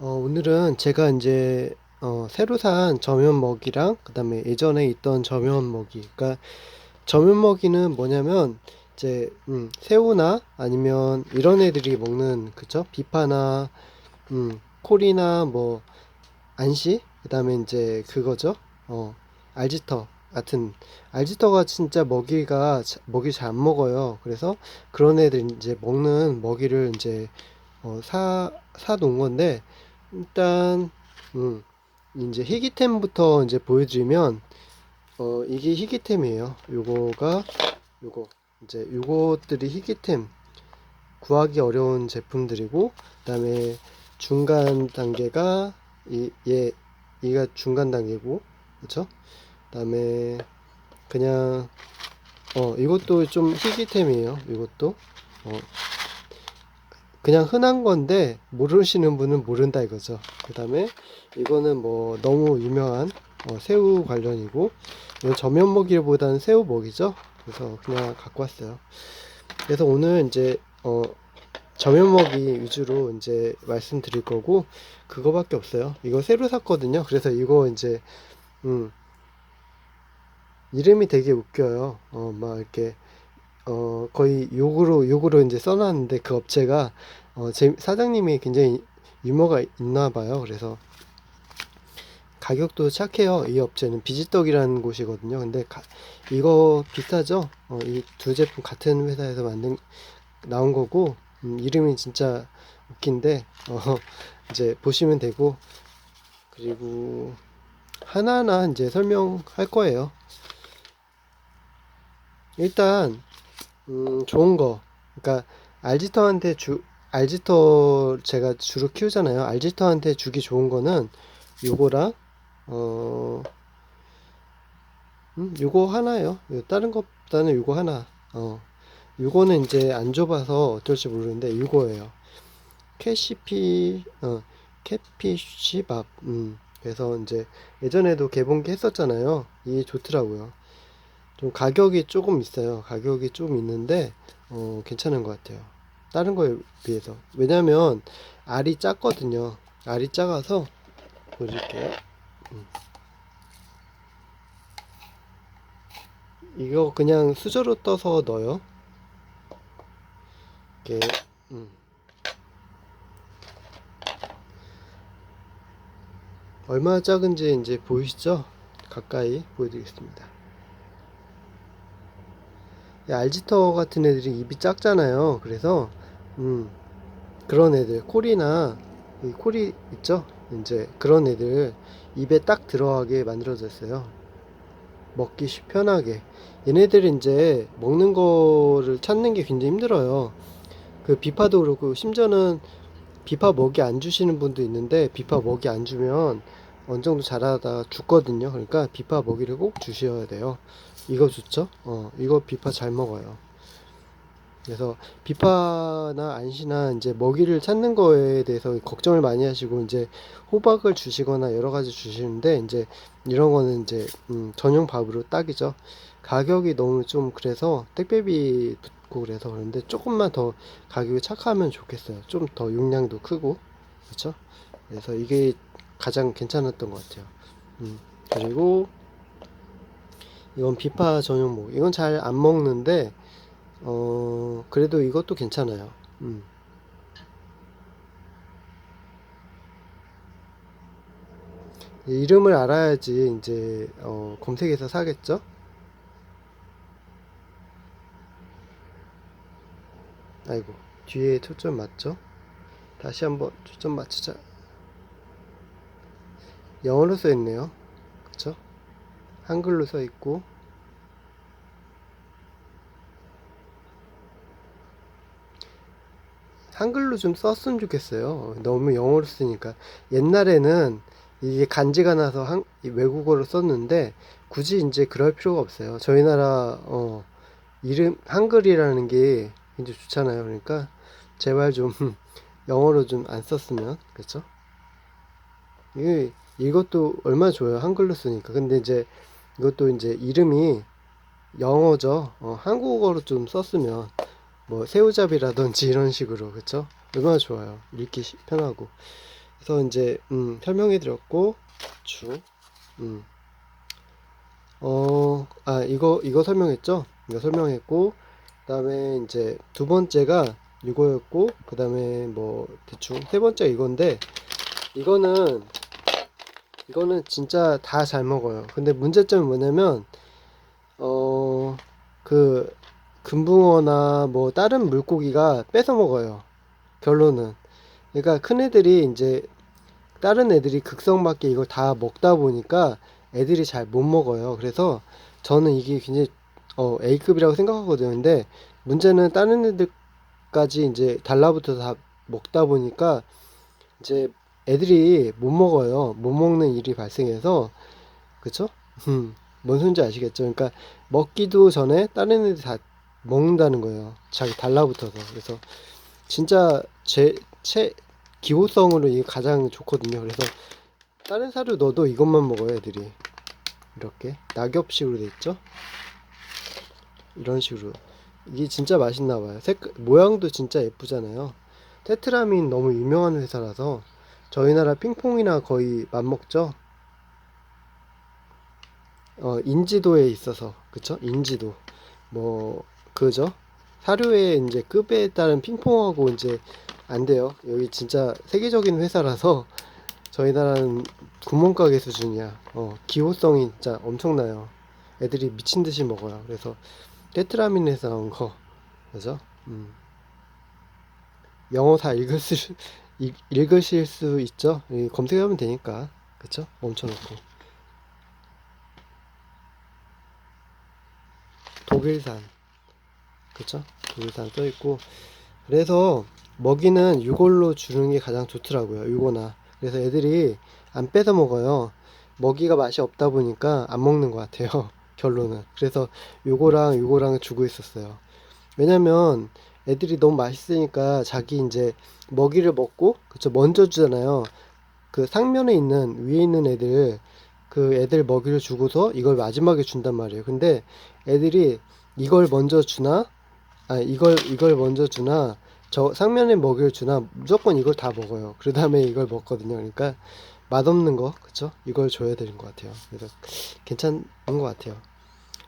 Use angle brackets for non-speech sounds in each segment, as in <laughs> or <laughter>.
어, 오늘은 제가 이제 어, 새로 산 저면 먹이랑 그다음에 예전에 있던 저면 먹이. 그러니까 저면 먹이는 뭐냐면 이제 음, 새우나 아니면 이런 애들이 먹는 그죠? 비파나 음, 콜이나 뭐 안시 그다음에 이제 그거죠. 어, 알지터 같은 알지터가 진짜 먹이가 자- 먹이 잘 안 먹어요. 그래서 그런 애들 이제 먹는 먹이를 이제 어, 사, 사 놓은 건데 일단 음, 이제 희귀템부터 이제 보여드리면 어 이게 희귀템이에요. 요거가 요거 이제 요것들이 희귀템 구하기 어려운 제품들이고 그다음에 중간 단계가 이얘 얘가 중간 단계고 그렇죠? 그다음에 그냥 어 이것도 좀 희귀템이에요. 이것도 어 그냥 흔한 건데 모르시는 분은 모른다 이거죠. 그 다음에 이거는 뭐 너무 유명한 어, 새우 관련이고 저면 먹이보다는 새우 먹이죠. 그래서 그냥 갖고 왔어요. 그래서 오늘 이제 어, 저면 먹이 위주로 이제 말씀드릴 거고 그거밖에 없어요. 이거 새로 샀거든요. 그래서 이거 이제 음, 이름이 되게 웃겨요. 어, 막 이렇게 어, 거의 욕으로, 욕으로 이제 써 놨는데 그 업체가, 어, 제, 사장님이 굉장히 유머가 있나 봐요. 그래서 가격도 착해요. 이 업체는 비지떡이라는 곳이거든요. 근데 가- 이거 비싸죠? 어, 이 두 제품 같은 회사에서 만든, 나온 거고, 음, 이름이 진짜 웃긴데, 어, <laughs> 이제 보시면 되고, 그리고 하나하나 이제 설명할 거예요. 일단, 음, 좋은 거. 그러니까 알지터한테 주 알지터 제가 주로 키우잖아요. 알지터한테 주기 좋은 거는 요거랑 어, 음, 요거 하나예요. 요 다른 것보다는 요거 하나. 어, 요거는 이제 안 줘봐서 어떨지 모르는데 요거예요. 캐시피 어, 캐피쉬밥. 음. 그래서 이제 예전에도 개봉기 했었잖아요. 이게 좋더라고요. 좀 가격이 조금 있어요. 가격이 좀 있는데 어, 괜찮은 것 같아요. 다른 거에 비해서. 왜냐면 알이 작거든요. 알이 작아서 보여줄게요. 음. 이거 그냥 수저로 떠서 넣어요. 이렇게 음. 얼마나 작은지 이제 보이시죠? 가까이 보여드리겠습니다. 이 알지터 같은 애들이 입이 작잖아요. 그래서 음, 그런 애들 이 콜이 있죠. 이제 그런 애들 입에 딱 들어가게 만들어졌어요. 먹기 쉽- 편하게. 얘네들이 이제 먹는 거를 찾는 게 굉장히 힘들어요. 그 비파도 그렇고 심지어는 비파 먹이 안 주시는 분도 있는데 비파 먹이 안 주면 어느 정도 자라다가 죽거든요. 그러니까 비파 먹이를 꼭 주셔야 돼요. 이거 좋죠? 어, 이거 비파 잘 먹어요. 그래서 비파나 안시나 이제 먹이를 찾는 거에 대해서 걱정을 많이 하시고 이제 호박을 주시거나 여러 가지 주시는데 이제 이런 거는 이제 음, 전용 밥으로 딱이죠. 가격이 너무 좀 그래서 택배비 붙고 그래서 그런데 조금만 더 가격이 착하면 좋겠어요. 좀 더 용량도 크고 그렇죠? 그래서 이게 가장 괜찮았던 것 같아요. 음, 그리고 이건 비파 전용목. 이건 잘 안 먹는데, 어, 그래도 이것도 괜찮아요. 음. 이름을 알아야지 이제 어, 검색해서 사겠죠? 아이고, 뒤에 초점 맞죠? 다시 한번 초점 맞추자. 영어로 써 있네요. 그쵸? 한글로 써 있고, 한글로 좀 썼으면 좋겠어요. 너무 영어로 쓰니까. 옛날에는 이게 간지가 나서 한, 이 외국어로 썼는데 굳이 이제 그럴 필요가 없어요. 저희 나라 어, 이름 한글이라는 게 굉장히 좋잖아요. 그러니까 제발 좀 <laughs> 영어로 좀 안 썼으면 그렇죠? 이게 이것도 얼마나 좋아요. 한글로 쓰니까. 근데 이제 이것도 이제 이름이 영어죠. 어, 한국어로 좀 썼으면 뭐 새우잡이라든지 이런 식으로 그쵸? 얼마나 좋아요. 읽기 시- 편하고 그래서 이제 음, 설명해 드렸고 주 음. 어, 아, 이거, 이거 설명했죠? 이거 설명했고, 그 다음에 이제 두 번째가 이거였고, 그 다음에 뭐, 대충 세 번째 이건데, 이거는, 이거는 진짜 다 잘 먹어요. 근데 문제점이 뭐냐면, 어, 그, 금붕어나 뭐, 다른 물고기가 뺏어 먹어요. 결론은. 그러니까 큰 애들이 이제, 다른 애들이 극성맞게 이걸 다 먹다 보니까, 애들이 잘 못 먹어요. 그래서 저는 이게 굉장히 어, A급이라고 생각하거든요. 근데 문제는 다른 애들까지 이제 달라붙어서 다 먹다 보니까 이제 애들이 못 먹어요. 못 먹는 일이 발생해서 그쵸? 음, 뭔 소린지 아시겠죠? 그러니까 먹기도 전에 다른 애들이 다 먹는다는 거예요. 자기 달라붙어서. 그래서 진짜 제, 체, 기호성으로 이게 가장 좋거든요. 그래서 다른 사료 넣어도 이것만 먹어요 애들이. 이렇게. 낙엽식으로 돼 있죠? 이런 식으로. 이게 진짜 맛있나 봐요. 색 모양도 진짜 예쁘잖아요. 테트라민 너무 유명한 회사라서 저희 나라 핑퐁이나 거의 맞먹죠? 어 인지도에 있어서. 그쵸? 인지도. 뭐 그죠 사료의 이제 급에 따른 핑퐁하고 이제 안 돼요 여기 진짜 세계적인 회사라서 저희 나라는 구멍가게 수준이야. 어, 기호성이 진짜 엄청나요. 애들이 미친 듯이 먹어요. 그래서 테트라민에서 나온 거, 그죠? 음. 영어 다 읽을 수, 읽, 읽으실 수 있죠? 이 검색하면 되니까, 그쵸? 멈춰놓고. 독일산, 그쵸? 독일산 써 있고, 그래서 먹이는 이걸로 주는 게 가장 좋더라고요. 이거나. 그래서 애들이 안 뺏어 먹어요. 먹이가 맛이 없다 보니까 안 먹는 것 같아요. <laughs> 결론은. 그래서 요거랑 요거랑 주고 있었어요. 왜냐면 애들이 너무 맛있으니까 자기 이제 먹이를 먹고 그쵸 먼저 주잖아요. 그 상면에 있는 위에 있는 애들 그 애들 먹이를 주고서 이걸 마지막에 준단 말이에요. 근데 애들이 이걸 먼저 주나 아 이걸 이걸 먼저 주나 저 상면에 먹이를 주나 무조건 이걸 다 먹어요. 그 다음에 이걸 먹거든요. 그러니까 맛없는 거, 그쵸? 이걸 줘야 되는 것 같아요. 그래서 괜찮은 것 같아요.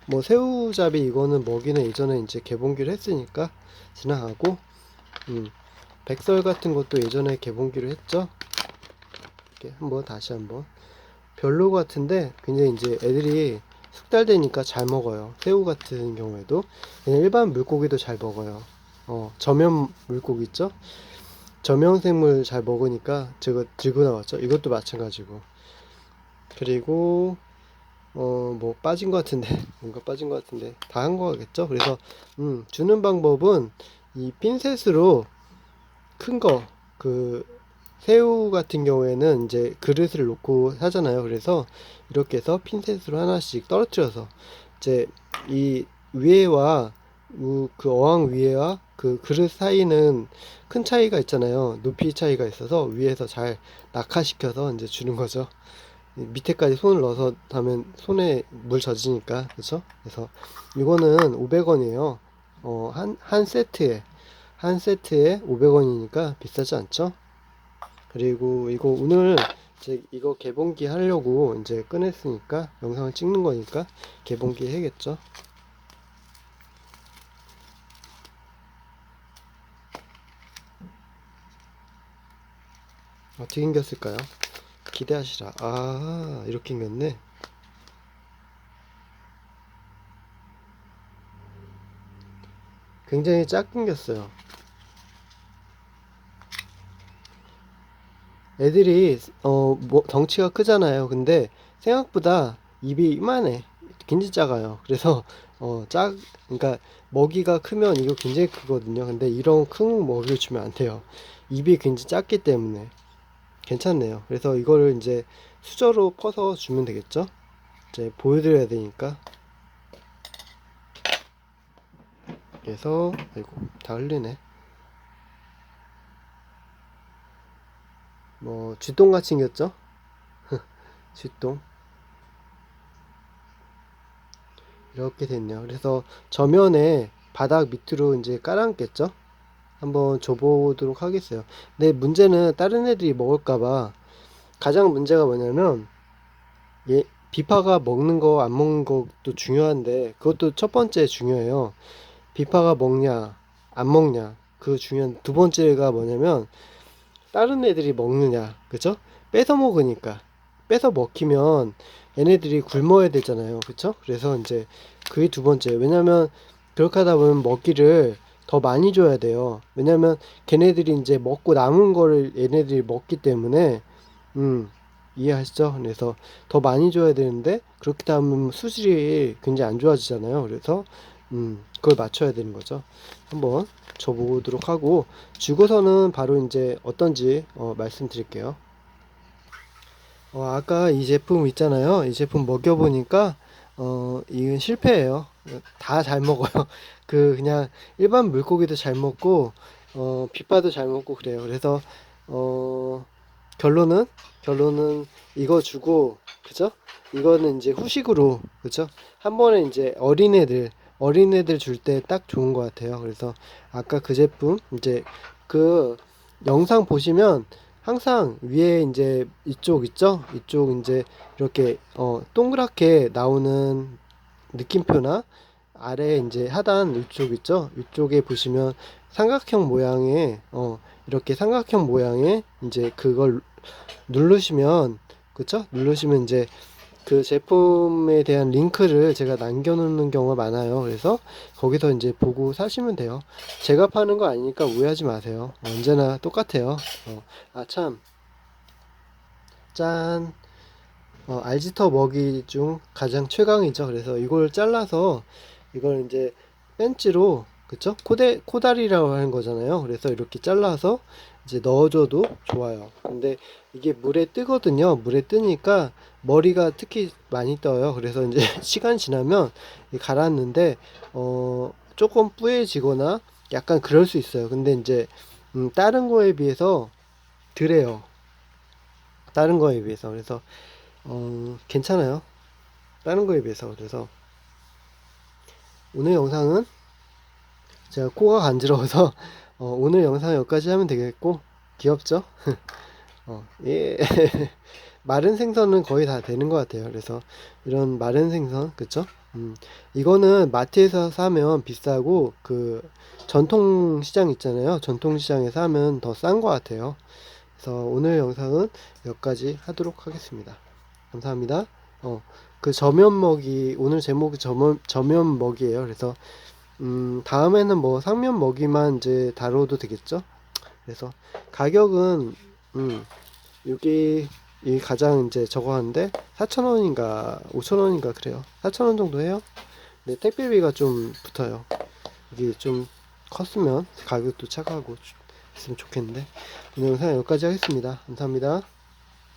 뭐 새우잡이 이거는 먹이는 예전에 이제 개봉기를 했으니까 지나가고, 음, 백설 같은 것도 예전에 개봉기를 했죠. 이렇게 한번 다시 한번 별로 같은데 굉장히 이제 애들이 숙달되니까 잘 먹어요. 새우 같은 경우에도 일반 물고기도 잘 먹어요. 어, 저면 물고기 있죠? 저면 생물 잘 먹으니까 제가 들고 나왔죠. 이것도 마찬가지고. 그리고 어, 뭐 빠진 것 같은데 <laughs> 뭔가 빠진 것 같은데 다 한 거겠죠. 그래서 음, 주는 방법은 이 핀셋으로 큰 거 그 새우 같은 경우에는 이제 그릇을 놓고 하잖아요. 그래서 이렇게 해서 핀셋으로 하나씩 떨어뜨려서 이제 이 위에와 그 어항 위에와 그 그릇 사이는 큰 차이가 있잖아요. 높이 차이가 있어서 위에서 잘 낙하시켜서 이제 주는 거죠. 밑에까지 손을 넣어서 하면 손에 물 젖으니까 그렇죠? 그래서 이거는 500원이에요. 어, 한, 한 세트에 한 세트에 500원이니까 비싸지 않죠? 그리고 이거 오늘 제 이거 개봉기 하려고 이제 꺼냈으니까 영상을 찍는 거니까 개봉기 해야겠죠? 어떻게 생겼을까요? 기대하시라. 아, 이렇게 생겼네. 굉장히 작게 생겼어요. 애들이 어 뭐 덩치가 크잖아요. 근데 생각보다 입이 이만해. 굉장히 작아요. 그래서 어 작 그러니까 먹이가 크면 이거 굉장히 크거든요. 근데 이런 큰 먹이를 주면 안 돼요. 입이 굉장히 작기 때문에 괜찮네요. 그래서 이거를 이제 수저로 퍼서 주면 되겠죠? 이제 보여드려야 되니까. 그래서 아이고 다 흘리네. 뭐 쥐똥같이 생겼죠? <laughs> 쥐똥. 이렇게 됐네요. 그래서 저면에 바닥 밑으로 이제 깔아놨겠죠? 한번 줘보도록 하겠어요. 근데 문제는 다른 애들이 먹을까봐 가장 문제가 뭐냐면 얘 비파가 먹는 거 안 먹는 것도 중요한데 그것도 첫 번째 중요해요. 비파가 먹냐 안 먹냐 그 중요한 두 번째가 뭐냐면 다른 애들이 먹느냐 그죠? 뺏어 먹으니까 뺏어 먹히면 얘네들이 굶어야 되잖아요 그쵸? 그래서 이제 그게 두 번째 왜냐면 그렇게 하다 보면 먹기를 더 많이 줘야 돼요 왜냐면 걔네들이 이제 먹고 남은 거를 얘네들이 먹기 때문에 음 이해하시죠? 그래서 더 많이 줘야 되는데 그렇게 하면 수질이 굉장히 안 좋아지잖아요 그래서 음 그걸 맞춰야 되는 거죠 한번 줘보도록 하고 주고서는 바로 이제 어떤지 어, 말씀드릴게요. 어, 아까 이 제품 있잖아요. 이 제품 먹여보니까 어, 이건 실패예요. 다 잘 먹어요. <laughs> 그 그냥 일반 물고기도 잘 먹고 어, 빗바도 잘 먹고 그래요. 그래서 어, 결론은 결론은 이거 주고 그죠? 이거는 이제 후식으로 그죠? 한 번에 이제 어린애들 어린애들 줄 때 딱 좋은 것 같아요. 그래서 아까 그 제품 이제 그 영상 보시면 항상 위에 이제 이쪽 있죠? 이쪽 이제 이렇게 어 동그랗게 나오는 느낌표나 아래 이제 하단 이쪽 있죠? 이쪽에 보시면 삼각형 모양의 어 이렇게 삼각형 모양의 이제 그걸 누르시면 그쵸? 누르시면 이제 그 제품에 대한 링크를 제가 남겨놓는 경우가 많아요. 그래서 거기서 이제 보고 사시면 돼요. 제가 파는 거 아니니까 오해하지 마세요. 언제나 똑같아요. 어, 아, 참. 짠. 어, 알지터 먹이 중 가장 최강이죠. 그래서 이걸 잘라서 이걸 이제 벤치로 그쵸? 코대, 코다리라고 하는 거잖아요. 그래서 이렇게 잘라서 이제 넣어줘도 좋아요. 근데 이게 물에 뜨거든요. 물에 뜨니까 머리가 특히 많이 떠요. 그래서 이제 <laughs> 시간 지나면 이 가라앉는데 어 조금 뿌얘지거나 약간 그럴 수 있어요. 근데 이제 음 다른 거에 비해서 덜해요. 다른 거에 비해서 그래서 어 괜찮아요. 다른 거에 비해서 그래서 오늘 영상은 제가 코가 간지러워서 어, 오늘 영상 여기까지 하면 되겠고 귀엽죠? <laughs> 어, 예. <laughs> 마른 생선은 거의 다 되는 것 같아요. 그래서 이런 마른 생선, 그쵸? 음, 이거는 마트에서 사면 비싸고 그 전통 시장 있잖아요. 전통 시장에서 사면 더 싼 것 같아요. 그래서 오늘 영상은 여기까지 하도록 하겠습니다. 감사합니다. 어, 그 저면 먹이 오늘 제목이 저면, 저면 먹이에요. 그래서 음, 다음에는 뭐 상면 먹이만 이제 다뤄도 되겠죠? 그래서 가격은 음, 여기 이 가장 이제 저거 하는데 4,000원인가 5,000원인가 그래요. 4,000원 정도 해요. 근데 택배비가 좀 붙어요. 이게 좀 컸으면 가격도 차가하고 있으면 좋겠는데 오늘 영상 여기까지 하겠습니다. 감사합니다.